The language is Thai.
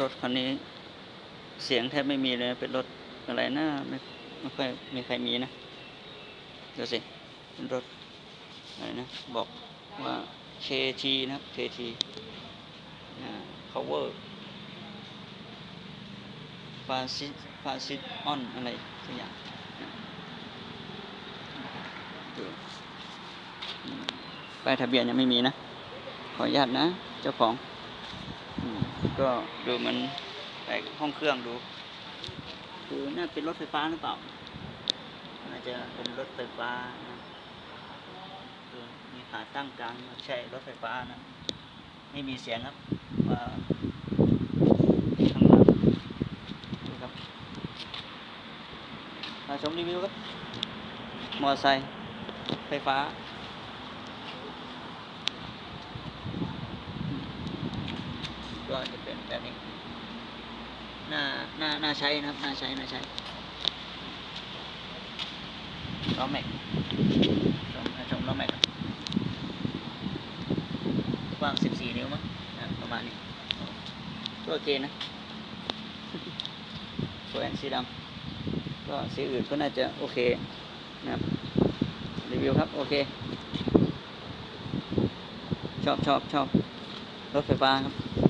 รถคันนี้ เสียงแทบไม่มีเลย เป็นรถอะไรนะไม่ไม่ค่อยมีใครมีนะดูสิเป็นรถอะไรนะ บอกว่า KT นะครับ KT อ่า cover ฟาซิฟาซิออนอะไรสักอย่างดูป้ายทะเบียนยังไม่มีนะ ขออนุญาตนะ เจ้าของ ก็ดูมันไปห้องเครื่องดู คือน่าเป็นรถไฟฟ้าหรือเปล่าน่าจะเป็นรถไฟฟ้านะคือมีขาตั้งกลางใช่รถไฟฟ้านะไม่มีเสียงครับว่าข้างหลังดูครับมาชมรีวิวครับมอเตอร์ไซค์ไฟฟ้า ก็จะเป็นแบบนี้น่าน่าน่าใช้นะครับน่าใช้น่าใช้ล้อแม็กชมชมล้อแม็กกว้าง14นิ้วมั้งประมาณนี้ก็โอเคนะสวยอันสีดำก็สีอื่นก็น่าจะโอเคนะครับรีวิวครับ โอเค ชอบชอบชอบรถไฟฟ้าครับ